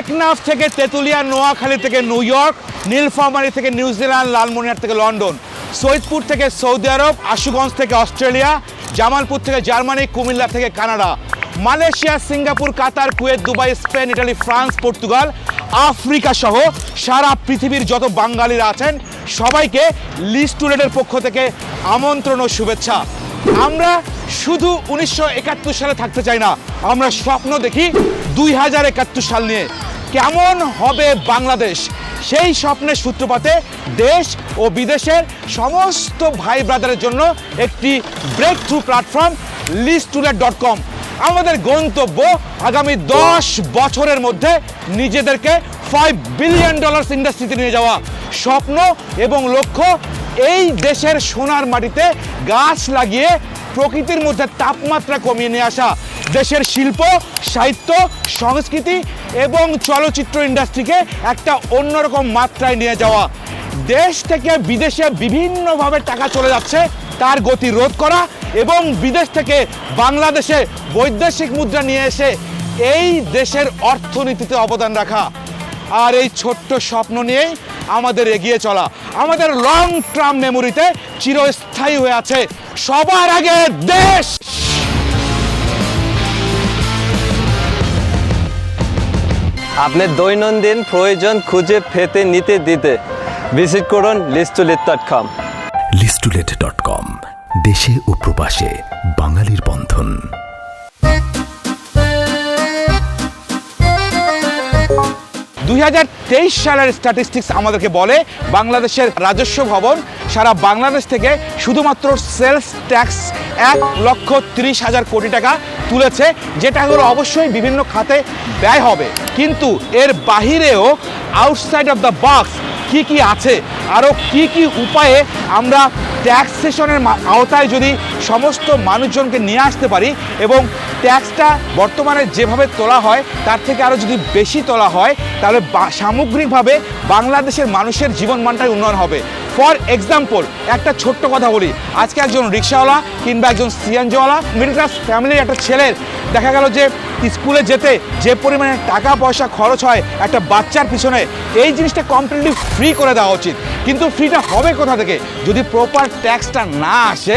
টেকনাফ থেকে তেঁতুলিয়া, নোয়াখালী থেকে new York, Nilphamari থেকে নিউজিল্যান্ড লালমনিরহাট থেকে লন্ডন, সৈয়দপুর থেকে সৌদি আরব, আশুগঞ্জ থেকে অস্ট্রেলিয়া, জামালপুর থেকে জার্মানি, কুমিল্লা থেকে Canada, Malaysia, Singapore, Qatar, Kuwait, Dubai, Spain, Italy, France, Portugal, Africa সহ সারা পৃথিবীর যত বাঙালিরা আছেন, সবাইকে লিস্টুলেটের পক্ষ থেকে আমন্ত্রণ ও শুভেচ্ছা। আমরা শুধু উনিশশো একাত্তর সালে থাকতে চাই না, আমরা স্বপ্ন দেখি দুই হাজার একাত্তর সাল নিয়ে। কেমন হবে বাংলাদেশ? সেই স্বপ্নের সূত্রপাতে দেশ ও বিদেশের সমস্ত ভাই ব্রাদারের জন্য একটি ব্রেক থ্রু প্ল্যাটফর্ম লিস্টুলেট ডট কম আমাদের গন্তব্য আগামী দশ বছরের মধ্যে নিজেদেরকে ফাইভ বিলিয়ন ডলার্স ইন্ডাস্ট্রিতে নিয়ে যাওয়া। স্বপ্ন এবং লক্ষ্য, এই দেশের সোনার মাটিতে গাছ লাগিয়ে প্রকৃতির মধ্যে তাপমাত্রা কমিয়ে নিয়ে আসা। দেশের শিল্প, সাহিত্য, সংস্কৃতি এবং চলচ্চিত্র ইন্ডাস্ট্রিকে একটা অন্যরকম মাত্রায় নিয়ে যাওয়া। দেশ থেকে বিদেশে বিভিন্নভাবে টাকা চলে যাচ্ছে, তার গতি রোধ করা এবং বিদেশ থেকে বাংলাদেশে বৈদেশিক মুদ্রা নিয়ে এসে এই দেশের অর্থনীতিতে অবদান রাখা। আর এই ছোট্ট স্বপ্ন নিয়েই আমাদের এগিয়ে চলা। আমাদের লং টার্ম মেমোরিতে চিরস্থায়ী হয়ে আছে। সবার আগে দেশ! আপনার দৈনন্দিন প্রয়োজন খুঁজে পেতে নিতে দিতে ভিজিট করুন লিস্টুলিট ডট কম লিস্টুলেট ডট কম দেশে ও প্রবাসে বাঙালির বন্ধন। দুই হাজার তেইশ সালের স্ট্যাটিস্টিক্স আমাদেরকে বলে বাংলাদেশের রাজস্ব ভবন সারা বাংলাদেশ থেকে শুধুমাত্র সেলস ট্যাক্স এক লক্ষ তিরিশ হাজার কোটি টাকা তুলেছে যে টাকাগুলো অবশ্যই বিভিন্ন খাতে ব্যয় হবে। কিন্তু এর বাহিরেও আউটসাইড অফ দ্য বক্স কি কি আছে? আরও কি কি উপায়ে আমরা ট্যাক্সেশনের আওতায় যদি সমস্ত মানুষজনকে নিয়ে আসতে পারি এবং ট্যাক্সটা বর্তমানে যেভাবে তোলা হয়, তার থেকে আরও যদি বেশি তোলা হয়, তাহলে সামগ্রিকভাবে বাংলাদেশের মানুষের জীবনমানটাই উন্নয়ন হবে। ফর এক্সাম্পল, একটা ছোট্ট কথা বলি। আজকে একজন রিক্সাওয়ালা কিংবা একজন সিএনজিওয়ালা মিডল ক্লাস ফ্যামিলির একটা ছেলের দেখা গেল যে স্কুলে যেতে যে পরিমাণে টাকা পয়সা খরচ হয় একটা বাচ্চার পিছনে, এই জিনিসটা কমপ্লিটলি ফ্রি করে দেওয়া উচিত। কিন্তু ফ্রিটা হবে কোথা থেকে? যদি প্রপার ট্যাক্সটা না আসে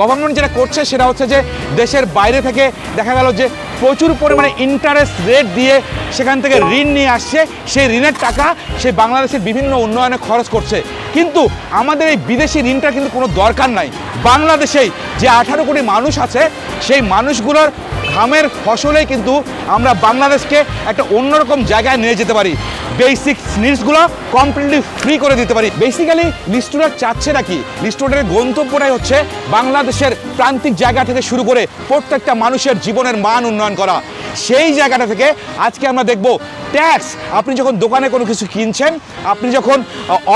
গভর্নমেন্ট যেটা করছে সেটা হচ্ছে যে দেশের বাইরে থেকে দেখা গেল যে প্রচুর পরিমাণে ইন্টারেস্ট রেট দিয়ে সেখান থেকে ঋণ নিয়ে আসছে, সেই ঋণের টাকা সেই বাংলাদেশের বিভিন্ন উন্নয়নে খরচ করছে। কিন্তু আমাদের এই বিদেশি ঋণটা কিন্তু কোনো দরকার নাই। বাংলাদেশেই যে আঠারো কোটি মানুষ আছে, সেই মানুষগুলোর ঘামের ফসলেই কিন্তু আমরা বাংলাদেশকে একটা অন্যরকম জায়গায় নিয়ে যেতে পারি। বেসিক নিডসগুলো কমপ্লিটলি ফ্রি করে দিতে পারি। বেসিক্যালি লিস্টুডার চাচ্ছে নাকি? লিস্টুডারের গন্তব্যটাই হচ্ছে বাংলাদেশের প্রান্তিক জায়গা থেকে শুরু করে প্রত্যেকটা মানুষের জীবনের মান উন্নয়ন করা। সেই জায়গাটা থেকে আজকে আমরা দেখব ট্যাক্স আপনি যখন দোকানে কোনো কিছু কিনছেন, আপনি যখন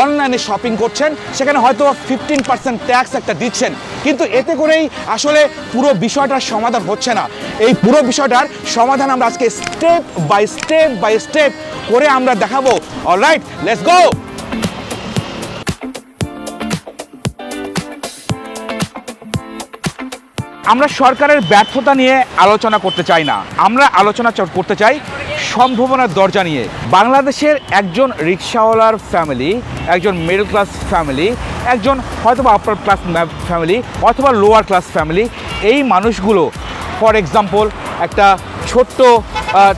অনলাইনে শপিং করছেন, সেখানে হয়তো ফিফটিন পার্সেন্ট ট্যাক্স একটা দিচ্ছেন। কিন্তু এতে করেই আসলে পুরো বিষয়টার সমাধান হচ্ছে না। এই পুরো বিষয়টার সমাধান আমরা আজকে step by step by step করে আমরা দেখাবো। অলরাইট লেটস গো আমরা সরকারের ব্যর্থতা নিয়ে আলোচনা করতে চাই না। আমরা আলোচনা করতে চাই সম্ভাবনার দরজা নিয়ে বাংলাদেশের একজন রিক্সাওয়ালার ফ্যামিলি একজন মিডল ক্লাস ফ্যামিলি একজন হয়তোবা আপার ক্লাস ফ্যামিলি অথবা লোয়ার ক্লাস ফ্যামিলি এই মানুষগুলো ফর এক্সাম্পল একটা ছোট্ট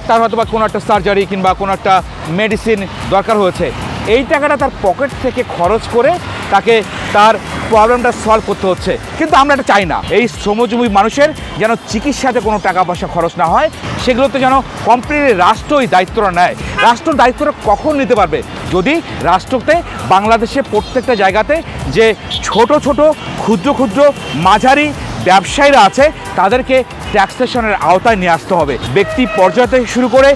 তার হয়তো বা কোনো একটা সার্জারি কিংবা কোনো একটা মেডিসিন দরকার হয়েছে। এই টাকাটা তার পকেট থেকে খরচ করে তাকে তার প্রবলেমটা সলভ করতে হচ্ছে। কিন্তু আমরা এটা চাই না। এই শ্রমজীবী মানুষের যেন চিকিৎসাতে কোনো টাকা পয়সা খরচ না হয় সেগুলোতে যেন কমপ্লিটলি রাষ্ট্রই দায়িত্বটা নেয়। রাষ্ট্র দায়িত্বটা কখন নিতে পারবে? যদি রাষ্ট্রতে বাংলাদেশে প্রত্যেকটা জায়গাতে যে ছোট ছোট, ক্ষুদ্র ক্ষুদ্র মাঝারি ব্যবসায়ীরা আছে, তাদেরকে ট্যাক্সেশনের আওতায় নিয়ে আসতে হবে। ব্যক্তি পর্যায় থেকে শুরু করে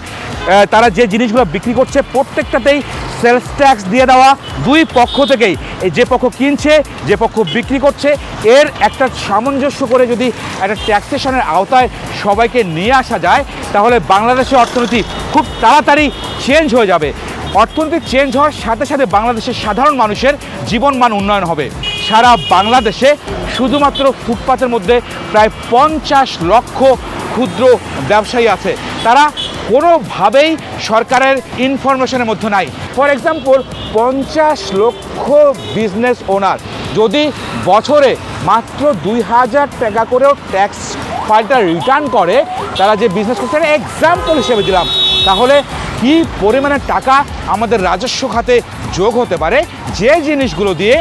তারা যে জিনিসগুলো বিক্রি করছে, প্রত্যেকটাতেই সেলস ট্যাক্স দিয়ে দেওয়া দুই পক্ষ থেকেই। যে পক্ষ কিনছে, যে পক্ষ বিক্রি করছে, এর একটা সামঞ্জস্য করে যদি একটা ট্যাক্সেশনের আওতায় সবাইকে নিয়ে আসা যায়, তাহলে বাংলাদেশের অর্থনীতি খুব তাড়াতাড়ি চেঞ্জ হয়ে যাবে। অর্থনীতি চেঞ্জ হওয়ার সাথে সাথে বাংলাদেশের সাধারণ মানুষের জীবনমান উন্নয়ন হবে। সারা বাংলাদেশে শুধুমাত্র ফুটপাতের মধ্যে প্রায় পঞ্চাশ লক্ষ ক্ষুদ্র ব্যবসায়ী আছে। তারা কোনোভাবেই সরকারের ইনফরমেশনের মধ্যে নাই। ফর এক্সাম্পল পঞ্চাশ লক্ষ বিজনেস ওনার যদি বছরে মাত্র দুই হাজার টাকা করেও ট্যাক্স ফাইলটা রিটার্ন করে, তারা যে বিজনেস করছে এক্সাম্পল হিসেবে দিলাম। তাহলে কি পরিমাণে টাকা আমাদের রাজস্ব খাতে যোগ হতে পারে, যে জিনিসগুলো দিয়ে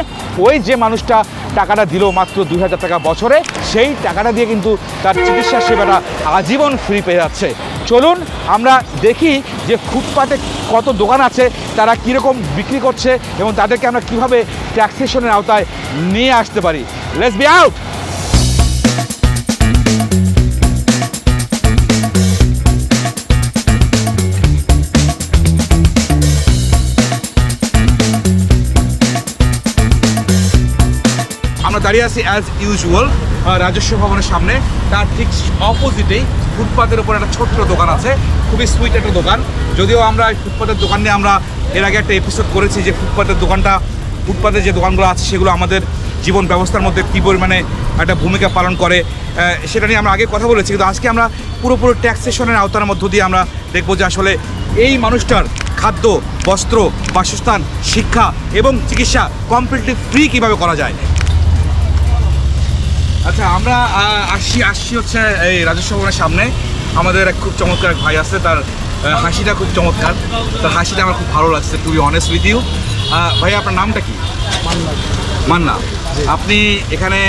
ওই যে মানুষটা টাকাটা দিল মাত্র দুই হাজার টাকা বছরে, সেই টাকাটা দিয়ে কিন্তু তার চিকিৎসা সেবাটা আজীবন ফ্রি পেয়ে যাচ্ছে। চলুন আমরা দেখি যে ফুটপাতে কত দোকান আছে, তারা কীরকম বিক্রি করছে এবং তাদেরকে আমরা কীভাবে ট্যাক্সেশনের আওতায় নিয়ে আসতে পারি। লেটস বি আউট দাঁড়িয়ে আছি অ্যাজ ইউজুয়াল রাজস্ব ভবনের সামনে। তার ঠিক অপোজিটেই ফুটপাতের উপর একটা ছোট্ট দোকান আছে। খুবই সুইট একটা দোকান। যদিও আমরা ফুটপাতের দোকান নিয়ে আমরা এর আগে একটা এপিসোড করেছি যে ফুটপাতের দোকানটা ফুটপাতের যে দোকানগুলো আছে সেগুলো আমাদের জীবন ব্যবস্থার মধ্যে কী পরিমাণে একটা ভূমিকা পালন করে সেটা নিয়ে আমরা আগে কথা বলেছি। কিন্তু আজকে আমরা পুরোপুরি ট্যাক্সেশনের আওতার মধ্য দিয়ে আমরা দেখব যে আসলে এই মানুষটার খাদ্য, বস্ত্র, বাসস্থান, শিক্ষা এবং চিকিৎসা কমপ্লিটলি ফ্রি কীভাবে করা যায়। আচ্ছা আমরা আসছি আসছি হচ্ছে এই রাজস্ব ভবনের সামনে। আমাদের এক খুব চমৎকার এক ভাই আছে তার হাসিটা খুব চমৎকার। তার হাসিটা আমার খুব ভালো লাগছে to be honest with you ভাই আপনার নামটা কি? মান্না। আপনি এখানে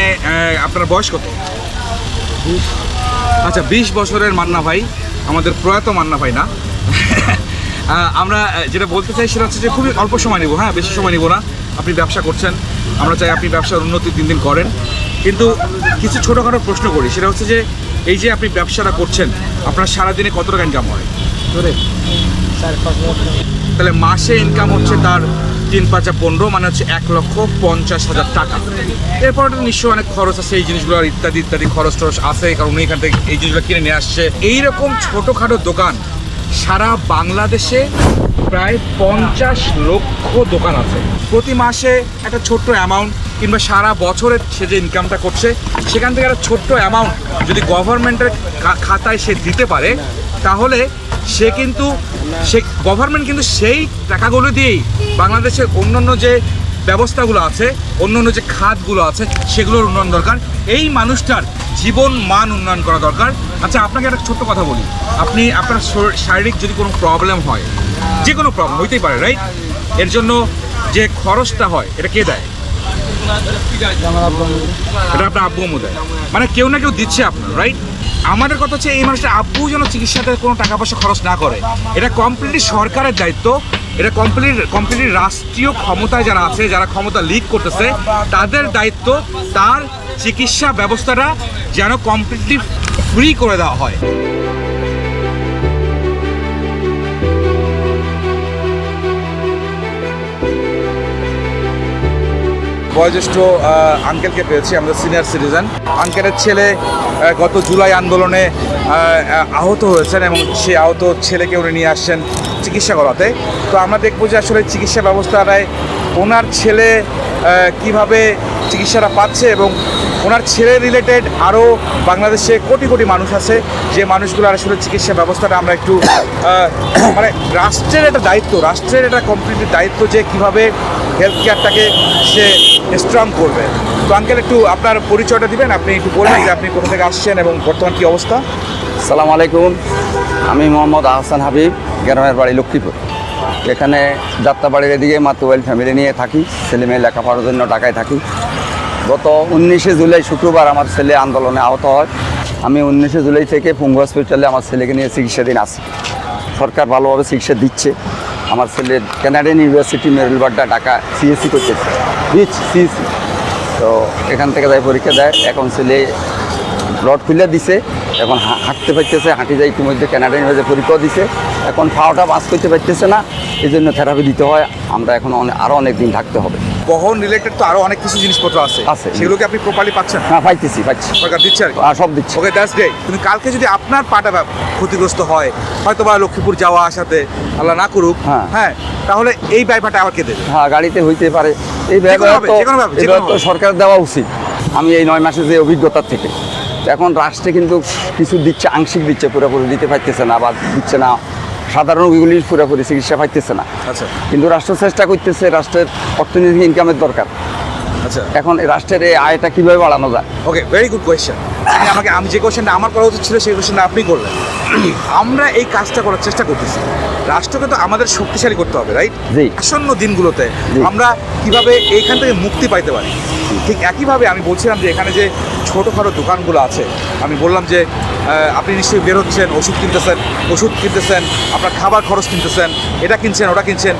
আপনার বয়স কত? আচ্ছা বিশ বছরের মান্না ভাই আমাদের প্রয়াত মান্না ভাই না? আমরা যেটা বলতে চাই সেটা হচ্ছে যে খুবই অল্প সময় নেব হ্যাঁ বেশি সময় নেব না। আপনি ব্যবসা করছেন আমরা চাই আপনি ব্যবসার উন্নতি দিন দিন করেন। কিন্তু কিছু ছোটোখাটো প্রশ্ন করি। সেটা হচ্ছে যে এই যে আপনি ব্যবসাটা করছেন আপনার সারাদিনে কত টাকা ইনকাম হয়? তাহলে মাসে ইনকাম হচ্ছে তার তিন পাঁচা পনেরো মানে হচ্ছে এক লক্ষ পঞ্চাশ হাজার টাকা। এরপর নিশ্চয়ই অনেক খরচ আছে এই জিনিসগুলো আর ইত্যাদি ইত্যাদি খরচ টরচ আছে কারণ উনি এখান থেকে এই জিনিসগুলো কিনে নিয়ে আসছে। এইরকম ছোটোখাটো দোকান সারা বাংলাদেশে প্রায় পঞ্চাশ লক্ষ দোকান আছে। প্রতি মাসে একটা ছোট্ট অ্যামাউন্ট কিংবা সারা বছরের সে যে ইনকামটা করছে, সেখান থেকে একটা ছোট্ট অ্যামাউন্ট যদি গভর্নমেন্টের খাতায় সে দিতে পারে, তাহলে সে কিন্তু, সে গভর্নমেন্ট কিন্তু সেই টাকাগুলো দিয়েই বাংলাদেশের অন্যান্য যে ব্যবস্থাগুলো আছে, অন্যান্য যে খাতগুলো আছে, সেগুলোর উন্নয়ন দরকার। এই মানুষটার জীবন মান উন্নয়ন করা দরকার। আচ্ছা আপনাকে একটা ছোট্ট কথা বলি। আপনি, আপনার শর- শারীরিক যদি কোনো প্রবলেম হয়, যে কোনো প্রবলেম হইতেই পারে রাইট এর জন্য যে খরচটা হয়, এটা কে দেয়? এটা আপনার আব্বু দেয় মানে কেউ না কেউ দিচ্ছে আপনার রাইট আমাদের কথা হচ্ছে এই মানুষটা আব্বু যেন চিকিৎসাতে কোনো টাকা পয়সা খরচ না করে। এটা কমপ্লিটলি সরকারের দায়িত্ব। এটা কমপ্লিট কমপ্লিটলি রাষ্ট্রীয় ক্ষমতায় যারা আছে, যারা ক্ষমতা লিক করতেছে, তাদের দায়িত্ব, তার চিকিৎসা ব্যবস্থাটা যেন কমপ্লিটলি ফ্রি করে দেওয়া হয়। বয়োজ্যেষ্ঠ আঙ্কেলকে পেয়েছি আমাদের সিনিয়র সিটিজেন আঙ্কেলের ছেলে গত জুলাই আন্দোলনে আহ, আহ, আহত হয়েছেন এবং সেই আহত ছেলেকে উনি নিয়ে আসছেন চিকিৎসা করাতে। তো আমরা দেখব যে আসলে চিকিৎসা ব্যবস্থাটায় ওনার ছেলে কীভাবে চিকিৎসাটা পাচ্ছে এবং ওনার ছেলে রিলেটেড আরও বাংলাদেশে কোটি কোটি মানুষ আছে। যে মানুষগুলোর আসলে চিকিৎসা ব্যবস্থাটা আমরা একটু মানে রাষ্ট্রের একটা দায়িত্ব, রাষ্ট্রের একটা কমপ্লিট দায়িত্ব যে কীভাবে হেলথ কেয়ারটাকে সে স্ট্রং করবে। তো আঙ্কেল একটু আপনার পরিচয়টা দিবেন, আপনি একটু বলবেন যে আপনি কোথা থেকে আসছেন এবং বর্তমান কী অবস্থা? সালাম আলাইকুম। আমি মোহাম্মদ আহসান হাবিব, গ্রামের বাড়ি লক্ষ্মীপুর। এখানে যাত্রাবাড়ির এদিকে মাতুয়াইল ফ্যামিলি নিয়ে থাকি। ছেলে মেয়ে লেখাপড়ার জন্য ঢাকায় থাকি। গত উনিশে জুলাই শুক্রবার আমার ছেলে আন্দোলনে আহত হয়। আমি উনিশে জুলাই থেকে পুঙ্গ হসপিটালে আমার ছেলেকে নিয়ে চিকিৎসাধীন আছি। সরকার ভালোভাবে চিকিৎসা দিচ্ছে। আমার ছেলে Canadian university Merul Badda, Dhaka CSC করতেছে বিচ সিএসসি তো এখান থেকে যাই পরীক্ষা দেয়। এখন ছেলে ব্লড খুলে দিছে। এখন হাঁটতে পারতেছে, হাঁটি যায় ইতিমধ্যে ক্যানাডাইন হয়েছে পরীক্ষাও দিছে। এখন পাওয়াটা পাস করতে পারতেছে না। এই জন্য থেরাপি দিতে হয়। আমরা এখন অনেক আরও অনেক দিন থাকতে হবে। বহন রিলেটেড তো আরও অনেক কিছু জিনিসপত্র আছে। আছে। সেগুলোকে আপনি প্রপারলি পাচ্ছেন? হ্যাঁ পাইতেছি পাইছি সরকার দিচ্ছে আর কি? আর সব দিচ্ছে। ওকে দ্যাটস গ্রেট কিন্তু কালকে যদি আপনার পাটা ক্ষতিগ্রস্ত হয় হয়তো বা লক্ষ্মীপুর যাওয়া আসাতে আল্লাহ না করুক হ্যাঁ। হ্যাঁ তাহলে এই ব্যয়পাটা আবার কে দেবে? হ্যাঁ গাড়িতে হইতে পারে। এই ব্যাপারে যেকোনোভাবে, তো সরকার দেওয়া উচিত। আমি এই নয় মাসে যে অভিজ্ঞতার থেকে। এখন রাষ্ট্রে কিন্তু কিছু দিচ্ছে আংশিক দিচ্ছে পুরোপুরি দিতে পারতেছে না বা দিচ্ছে না। সাধারণ রোগীগুলি পুরোপুরি চিকিৎসা পাইতেছে না। আচ্ছা। কিন্তু রাষ্ট্র চেষ্টা করতেছে রাষ্ট্রের অর্থনৈতিক ইনকামের দরকার। আচ্ছা। এখন রাষ্ট্রের এই আয়টা কীভাবে বাড়ানো যায়? ওকে ভেরি গুড কোয়েশ্চেন আমাকে আমি যে কোয়েশ্চেনটা আমার করা উচিত ছিল সেই কোয়েশ্চেনটা আপনি করলেন। আমরা এই কাজটা করার চেষ্টা করতেছি। রাষ্ট্রকে তো আমাদের শক্তিশালী করতে হবে রাইট। আসন্ন দিনগুলোতে আমরা কীভাবে এইখান থেকে মুক্তি পাইতে পারি? ঠিক একইভাবে আমি বলছিলাম যে এখানে যে ছোটোখাটো দোকানগুলো আছে আমি বললাম যে আপনি নিশ্চয়ই বের হচ্ছেন ওষুধ কিনতেছেন ওষুধ কিনতেছেন আপনার খাবার খরচ কিনতেছেন এটা কিনছেন ওটা কিনছেন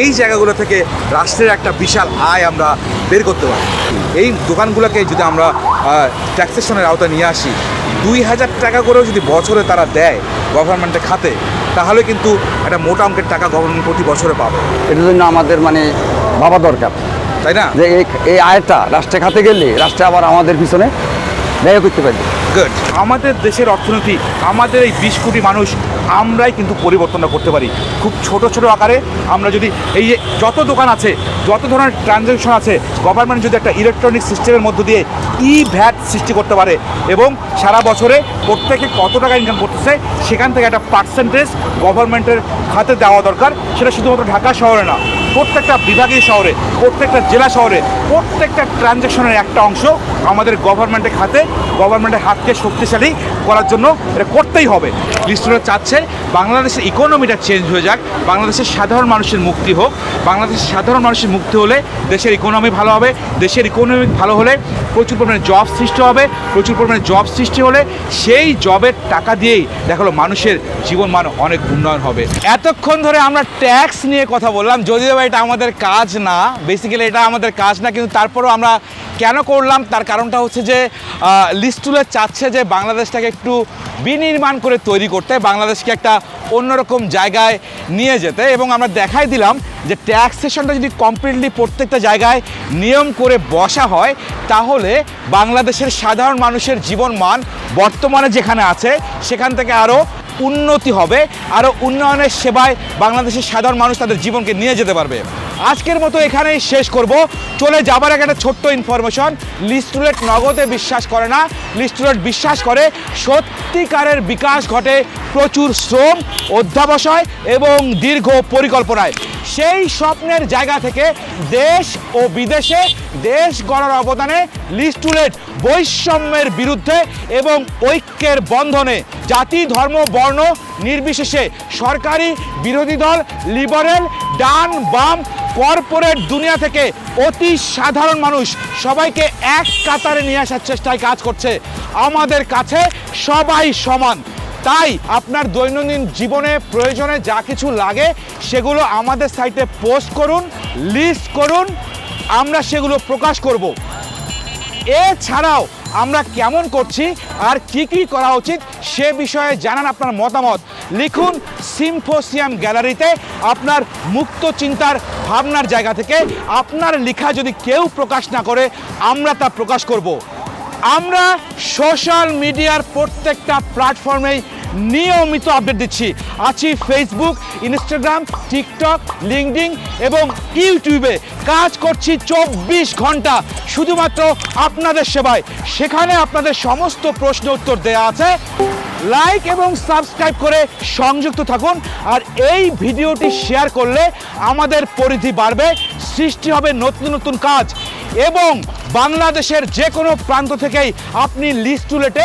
এই জায়গাগুলো থেকে রাষ্ট্রের একটা বিশাল আয় আমরা বের করতে পারি। এই দোকানগুলোকে যদি আমরা ট্যাক্সেশনের আওতায় নিয়ে আসি দুই হাজার টাকা করেও যদি বছরে তারা দেয় গভর্নমেন্টের খাতে তাহলে কিন্তু একটা মোটা অঙ্কের টাকা গভর্নমেন্ট প্রতি বছরে পাবে। এটার জন্য আমাদের মানে ভাবা দরকার। তাই না? যে এই এই আয়টা রাষ্ট্রে খাতে গেলে রাষ্ট্রে আবার আমাদের পিছনে ব্যয় করতে পারবে গুড আমাদের দেশের অর্থনীতি, আমাদের এই বিশ কোটি মানুষ, আমরাই কিন্তু পরিবর্তনটা করতে পারি। খুব ছোট ছোট আকারে আমরা যদি এই যে যত দোকান আছে, যত ধরনের ট্রানজ্যাকশন আছে গভর্নমেন্ট যদি একটা ইলেকট্রনিক সিস্টেমের মধ্য দিয়ে ই ভ্যাট সৃষ্টি করতে পারে এবং সারা বছরে প্রত্যেকে কত টাকা ইনকাম করতেছে, সেখান থেকে একটা পার্সেন্টেজ গভর্নমেন্টের হাতে দেওয়া দরকার। সেটা শুধুমাত্র ঢাকা শহরে না প্রত্যেকটা বিভাগীয় শহরে, প্রত্যেকটা জেলা শহরে, প্রত্যেকটা ট্রানজ্যাকশনের একটা অংশ আমাদের গভর্নমেন্টের খাতে গভর্নমেন্টের হাতকে শক্তিশালী করার জন্য এটা করতেই হবে। লিস্টরা চাচ্ছে, বাংলাদেশের ইকোনমিটা চেঞ্জ হয়ে যাক, বাংলাদেশের সাধারণ মানুষের মুক্তি হোক, বাংলাদেশের সাধারণ মানুষের মুক্তি হলে দেশের ইকোনমি ভালো হবে, দেশের ইকোনমি ভালো হলে প্রচুর পরিমাণে জব সৃষ্টি হবে, প্রচুর পরিমাণে জব সৃষ্টি হলে সেই জবের টাকা দিয়েই দেখাল মানুষের জীবন জীবনমান অনেক উন্নয়ন হবে। এতক্ষণ ধরে আমরা ট্যাক্স নিয়ে কথা বললাম, যদিও এটা আমাদের কাজ না বেসিক্যালি এটা আমাদের কাজ না, কিন্তু তারপরেও আমরা কেন করলাম, তার কারণটা হচ্ছে যে লিস্টুলে চাচ্ছে যে বাংলাদেশটাকে একটু বিনির্মাণ করে তৈরি করতে, বাংলাদেশকে একটা অন্যরকম জায়গায় নিয়ে যেতে, এবং আমরা দেখাই দিলাম যে ট্যাক্সেশনটা যদি কমপ্লিটলি প্রত্যেকটা জায়গায় নিয়ম করে বসা হয়, তাহলে বাংলাদেশের সাধারণ মানুষের জীবন মান বর্তমানে যেখানে আছে, সেখান থেকে আরও উন্নতি হবে। আরও উন্নয়নের সেবায় বাংলাদেশের সাধারণ মানুষ তাদের জীবনকে নিয়ে যেতে পারবে। আজকের মতো এখানেই শেষ করব। চলে যাবার আগে একটা ছোট্ট ইনফরমেশন লিস্টুলেট নগদে বিশ্বাস করে না। লিস্টুলেট বিশ্বাস করে সত্যিকারের বিকাশ ঘটে প্রচুর শ্রম, অধ্যাবসায় এবং দীর্ঘ পরিকল্পনায়। সেই স্বপ্নের জায়গা থেকে দেশ ও বিদেশে দেশ গড়ার অবদানে লিস্টুলেট বৈষম্যের বিরুদ্ধে এবং ঐক্যের বন্ধনে জাতি, ধর্ম, বর্ণ নির্বিশেষে সরকারি বিরোধী দল, লিবারেল, ডান, বাম, কর্পোরেট দুনিয়া থেকে অতি সাধারণ মানুষ সবাইকে এক কাতারে নিয়ে আসার চেষ্টায় কাজ করছে। আমাদের কাছে সবাই সমান। তাই আপনার দৈনন্দিন জীবনে প্রয়োজনে যা কিছু লাগে সেগুলো আমাদের সাইটে পোস্ট করুন, লিস্ট করুন, আমরা সেগুলো প্রকাশ করব। এছাড়াও আমরা কেমন করছি আর কি কি করা উচিত সে বিষয়ে জানান আপনার মতামত। লিখুন সিম্ফোসিয়াম গ্যালারিতে আপনার মুক্ত চিন্তার ভাবনার জায়গা থেকে। আপনার লেখা যদি কেউ প্রকাশ না করে, আমরা তা প্রকাশ করব। আমরা সোশ্যাল মিডিয়ার প্রত্যেকটা প্ল্যাটফর্মেই নিয়মিত আপডেট দিচ্ছি। আছি ফেসবুক ইনস্টাগ্রাম টিকটক লিঙ্কডিং এবং ইউটিউবে কাজ করছি চব্বিশ ঘণ্টা, শুধুমাত্র আপনাদের সেবায়। সেখানে আপনাদের সমস্ত প্রশ্ন উত্তর দেওয়া আছে। লাইক এবং সাবস্ক্রাইব করে সংযুক্ত থাকুন। আর এই ভিডিওটি শেয়ার করলে আমাদের পরিধি বাড়বে, সৃষ্টি হবে নতুন নতুন কাজ। এবং বাংলাদেশের যে কোনো প্রান্ত থেকেই আপনি লিস্ট টুলেটে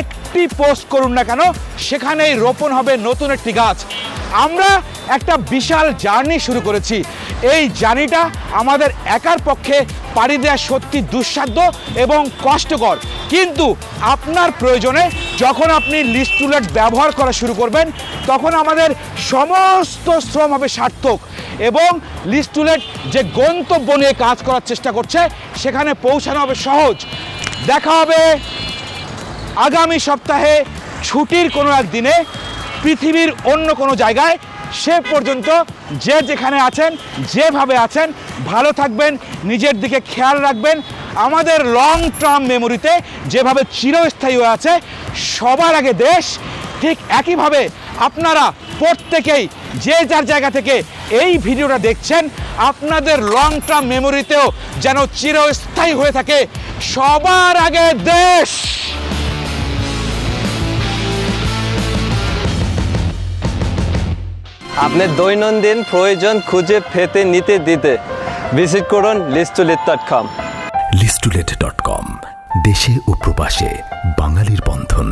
একটি পোস্ট করুন না কেন, সেখানেই রোপণ হবে নতুন একটি গাছ। আমরা একটা বিশাল জার্নি শুরু করেছি। এই জার্নিটা আমাদের একার পক্ষে পাড়ি দেওয়া সত্যি দুঃসাধ্য এবং কষ্টকর। কিন্তু আপনার প্রয়োজনে যখন আপনি লিস্ট টুলেট ব্যবহার করা শুরু করবেন, তখন আমাদের সমস্ত শ্রম হবে সার্থক এবং লিস্ট টুলেট যে গন্তব্য নিয়ে কাজ করার চেষ্টা করছে, সেখানে পৌঁছানো হবে সহজ। দেখা হবে আগামী সপ্তাহে ছুটির কোনো এক দিনে পৃথিবীর অন্য কোনো জায়গায়। সে পর্যন্ত যে যেখানে আছেন, যেভাবে আছেন, ভালো থাকবেন, নিজের দিকে খেয়াল রাখবেন। আমাদের লং টার্ম মেমোরিতে যেভাবে চিরস্থায়ী হয়ে আছে, সবার আগে দেশ ঠিক একইভাবে আপনারা প্রত্যেকেই যে যার জায়গা থেকে এই ভিডিওটা দেখছেন, আপনাদের লং টার্ম মেমোরিতেও যেন চিরস্থায়ী হয়ে থাকে সবার আগে দেশ! আপনার দৈনন্দিন প্রয়োজন খুঁজে ফেতে নিতে দিতে ভিজিট করুন লিস্টুলিত ডট কম লিস্টুলেট ডট কম। দেশে ও প্রবাসে বাঙালির বন্ধন।